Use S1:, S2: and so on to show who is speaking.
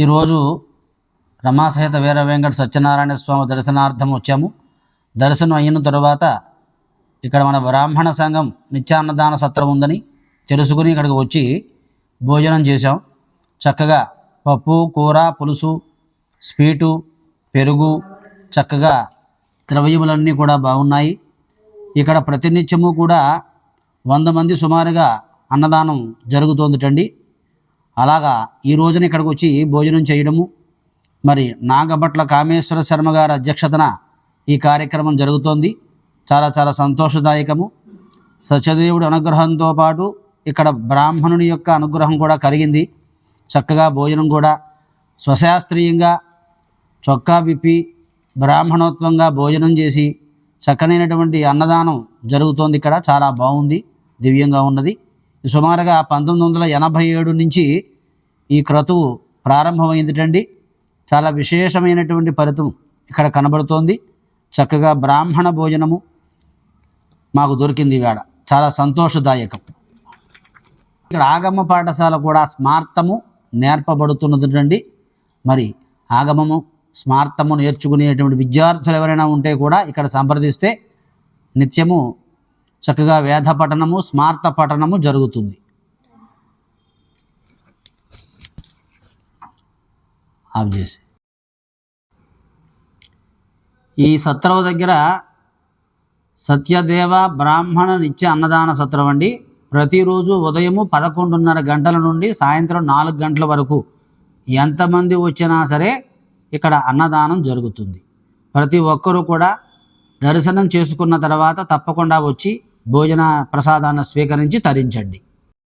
S1: ఈరోజు రమాసహిత వీర వెంకట సత్యనారాయణ స్వామి దర్శనార్థం వచ్చాము. దర్శనం అయిన తరువాత ఇక్కడ మన బ్రాహ్మణ సంఘం నిత్యాన్నదాన సత్రం ఉందని తెలుసుకుని ఇక్కడికి వచ్చి భోజనం చేశాం. చక్కగా పప్పు కూర పులుసు స్వీటు పెరుగు చక్కగా ద్రవ్యములన్నీ కూడా బాగున్నాయి. ఇక్కడ ప్రతినిత్యము కూడా వంద మంది సుమారుగా అన్నదానం జరుగుతోందిటండి. అలాగా ఈ రోజున ఇక్కడికి వచ్చి భోజనం చేయడము. మరి నాగభట్ల కామేశ్వర శర్మ గారి అధ్యక్షతన ఈ కార్యక్రమం జరుగుతోంది. చాలా చాలా సంతోషదాయకము. సత్యదేవుడి అనుగ్రహంతో పాటు ఇక్కడ బ్రాహ్మణుని యొక్క అనుగ్రహం కూడా కలిగింది. చక్కగా భోజనం కూడా స్వశాస్త్రీయంగా చొక్కా విప్పి బ్రాహ్మణోత్వంగా భోజనం చేసి చక్కనైనటువంటి అన్నదానం జరుగుతోంది ఇక్కడ. చాలా బాగుంది. దివ్యంగా ఉన్నది. సుమారుగా పంతొమ్మిది వందల ఎనభై ఏడు నుంచి ఈ క్రతువు ప్రారంభమైందిటండి. చాలా విశేషమైనటువంటి ఫలితం ఇక్కడ కనబడుతోంది. చక్కగా బ్రాహ్మణ భోజనము మాకు దొరికింది వేడ చాలా సంతోషదాయకం. ఇక్కడ ఆగమ పాఠశాల కూడా స్మార్తము నేర్పబడుతున్నదండి మరి ఆగమము స్మార్తము నేర్చుకునేటువంటి విద్యార్థులు ఎవరైనా ఉంటే కూడా ఇక్కడ సంప్రదిస్తే నిత్యము చక్కగా వేద పఠనము స్మార్త పఠనము జరుగుతుంది. ఆఫ్ చేసి. ఈ సత్రం దగ్గర సత్యదేవ బ్రాహ్మణ నిత్య అన్నదాన సత్రం అండి. ప్రతిరోజు ఉదయము పదకొండున్నర గంటల నుండి సాయంత్రం నాలుగు గంటల వరకు ఎంతమంది వచ్చినా సరే ఇక్కడ అన్నదానం జరుగుతుంది. ప్రతి ఒక్కరూ కూడా దర్శనం చేసుకున్న తర్వాత తప్పకుండా వచ్చి భోజన ప్రసాదాన్ని స్వీకరించి తరించండి.